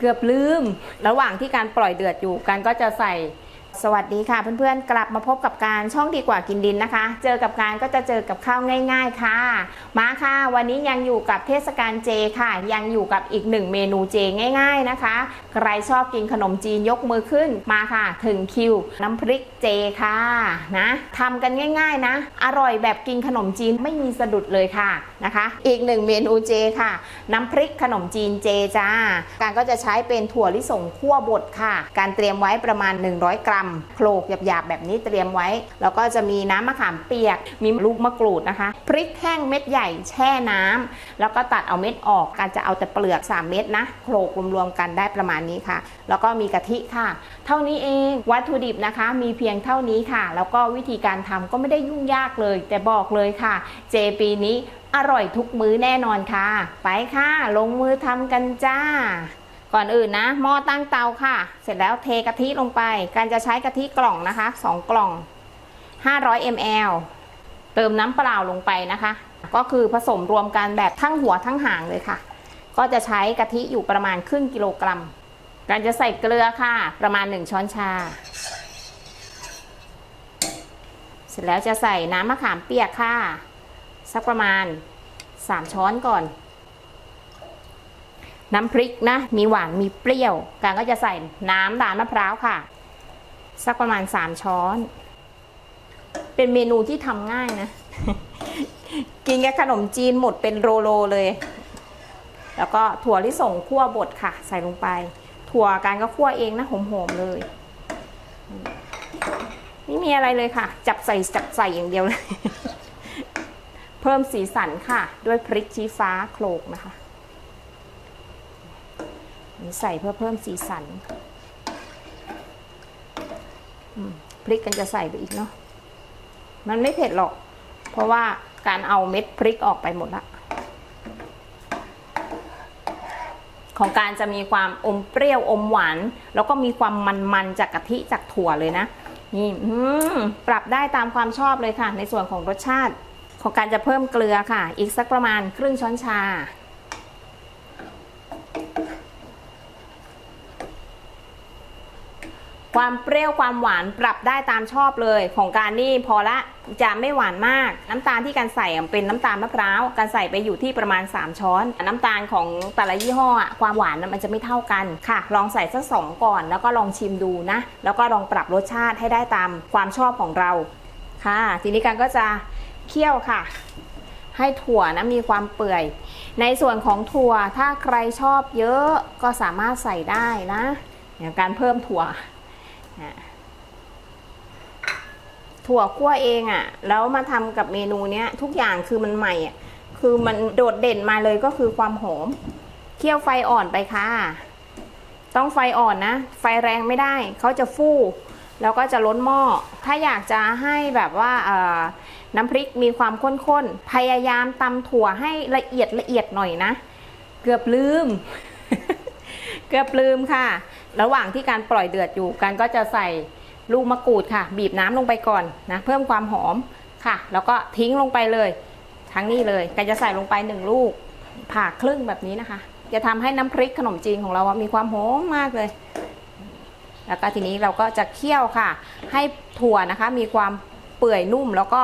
เกือบลืม ระหว่างที่การปล่อยเดือดอยู่กันก็จะใส่ สวัสดีค่ะเพื่อนๆ กลับมาพบกับการช่องดีกว่ากินดินนะคะ เจอกับการก็จะเจอกับข้าวง่าย ๆค่ะ มาค่ะ วันนี้ยังอยู่กับเทศกาลเจค่ะ ยังอยู่กับอีกหนึ่งเมนูเจง่าย ๆนะคะ ใครชอบกินขนมจีนยกมือขึ้นมาค่ะ ถึงคิว น้ำพริกเจค่ะนะทำกันง่าย ๆนะ อร่อยแบบกินขนมจีนไม่มีสะดุดเลยค่ะนะคะ อีกหนึ่งเมนูเจค่ะ น้ำพริกขนมจีนเจจ้า การก็จะใช้เป็นถั่วลิสงคั่วบดค่ะ การเตรียมไว้ประมาณ 100 กรัมโขลกหยาบๆแบบนี้เตรียมไว้ แล้วก็จะมีน้ำมะขามเปียก มีลูกมะกรูดนะคะ พริกแห้งเม็ดใหญ่แช่น้ำแล้วก็ตัดเอาเม็ดออกการจะเอาแต่เปลือก 3 เม็ดนะโขลกรวมๆกันได้ประมาณนี้ค่ะ แล้วก็มีกะทิค่ะ เท่านี้เองวัตถุดิบนะคะ มีเพียงเท่านี้ค่ะ แล้วก็วิธีการทำก็ไม่ได้ยุ่งยากเลย แต่บอกเลยค่ะ เจปีนี้อร่อยทุกมื้อแน่นอนค่ะ ไปค่ะ ลงมือทำกันจ้า ก่อนอื่นนะหม้อตั้งเตาค่ะ เสร็จแล้วเทกะทิลงไป การจะใช้กะทิกล่องนะคะ 2 กล่อง 500 ml เติมน้ำเปล่าลงไปนะคะ ก็คือผสมรวมกันแบบทั้งหัวทั้งหางเลยค่ะ ก็จะใช้กะทิอยู่ประมาณครึ่งกิโลกรัม การจะใส่เกลือค่ะ ประมาณ 1 ช้อนชา เสร็จแล้วจะใส่น้ำมะขามเปียกค่ะ สักประมาณ 3 ช้อนก่อน น้ำพริกนะ มีหวานมีเปรี้ยวการก็จะใส่น้ำด่างมะพร้าวค่ะ สักประมาณ 3 ช้อน เป็นเมนูที่ทำง่ายนะ กินกับขนมจีนหมดเป็นโรโลเลย แล้วก็ถั่วลิสงคั่วบดค่ะ ใส่ลงไป ถั่วการก็คั่วเองนะหอมๆเลยไม่มีอะไรเลยค่ะ จับใส่จับใส่อย่างเดียวเลย เพิ่มสีสันค่ะ ด้วยพริกชี้ฟ้าโขลกนะคะ นี่ใส่เพื่อเพิ่มสีสันพริกกันจะใส่ไปอีกเนาะมันไม่เผ็ดหรอก เพราะว่าการเอาเม็ดพริกออกไปหมดละของการจะมีความอมเปรี้ยวอมหวาน แล้วก็มีความมันๆจากกะทิจากถั่วเลยนะนี่ปรับได้ตามความชอบเลยค่ะ ในส่วนของรสชาติ ของการจะเพิ่มเกลือค่ะ อีกสักประมาณครึ่งช้อนชา ความเปรี้ยวความหวานปรับได้ตามชอบเลยของการนี่พอละจะไม่หวานมาก น้ำตาลที่การใส่เป็นน้ำตาลมะพร้าวการใส่ไปอยู่ที่ประมาณ 3 ช้อน น้ำตาลของแต่ละยี่ห้อ ความหวานมันจะไม่เท่ากันค่ะ ลองใส่สักสองก่อน แล้วก็ลองชิมดูนะ แล้วก็ลองปรับรสชาติให้ได้ตามความชอบของเราค่ะ ทีนี้การก็จะเคี่ยวค่ะให้ถั่วนะมีความเปื่อย ในส่วนของถั่วถ้าใครชอบเยอะก็สามารถใส่ได้นะอย่างการเพิ่มถั่ว ถั่วคั่วเองอะ่ะ แล้วมาทำกับเมนูเนี้ย ทุกอย่างคือมันใหม่อะ คือมันโดดเด่นมาเลยก็คือความหอม เคี่ยวไฟอ่อนไปค่ะ ต้องไฟอ่อนนะ ไฟแรงไม่ได้ เขาจะฟู่แล้วก็จะล้นหม้อ ถ้าอยากจะให้แบบว่าน้ำพริกมีความข้นๆ พยายามตำถั่วให้ละเอียดละเอียดหน่อยนะ เกือบลืม เกือบลืมค่ะ ระหว่างที่การปล่อยเดือดอยู่การก็จะใส่ลูกมะกรูดค่ะ บีบน้ำลงไปก่อนนะเพิ่มความหอมค่ะ แล้วก็ทิ้งลงไปเลย ทั้งนี้เลยการจะใส่ลงไปหนึ่งลูก ผ่าครึ่งแบบนี้นะคะ จะทำให้น้ำพริกขนมจีนของเรามีความหอมมากเลย แล้วก็ทีนี้เราก็จะเคี่ยวค่ะ ให้ถั่วนะคะ มีความเปื่อยนุ่ม แล้วก็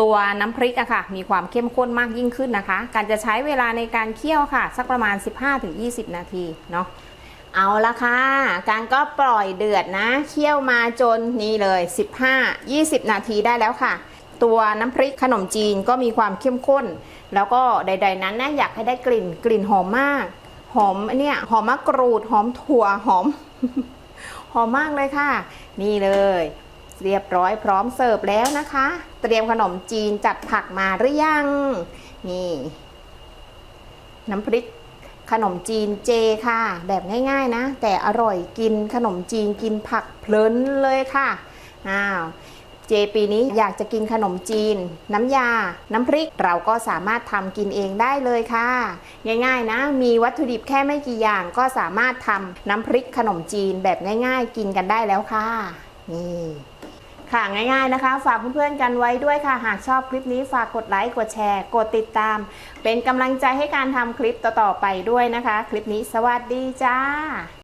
ตัวน้ำพริกอะค่ะ มีความเข้มข้นมากยิ่งขึ้นนะคะ การจะใช้เวลาในการเคี่ยวค่ะ สักประมาณ 15-20 นาทีเนาะ เอาละค่ะ การก็ปล่อยเดือดนะเคี่ยวมาจนนี่เลย 15-20 นาทีได้แล้วค่ะ ตัวน้ำพริกขนมจีนก็มีความเข้มข้น แล้วก็ใด ๆ นั้นนะอยากให้ได้กลิ่นกลิ่นหอมมาก หอมเนี่ยหอมมะกรูดหอมถั่วหอม หอมมากเลยค่ะ นี่เลย เรียบร้อยพร้อมเสิร์ฟแล้วนะคะ เตรียมขนมจีนจัดผักมาหรือยัง นี่ น้ำพริก ขนมจีนเจค่ะ แบบง่ายๆนะ แต่อร่อยกินขนมจีนกินผักเพลินเลยค่ะอ้าวเจปีนี้อยากจะกินขนมจีน น้ำยา น้ำพริกเราก็สามารถทำกินเองได้เลยค่ะ ง่ายๆนะ มีวัตถุดิบแค่ไม่กี่อย่างก็สามารถทำน้ำพริกขนมจีนแบบง่าย ๆ กินกันได้แล้วค่ะ นี่ ค่ะง่ายๆนะคะ ฝากเพื่อนๆกันไว้ด้วยค่ะ หากชอบคลิปนี้ฝากกดไลค์กดแชร์ กดติดตาม เป็นกำลังใจให้การทำคลิปต่อๆไปด้วยนะคะ คลิปนี้สวัสดีจ้า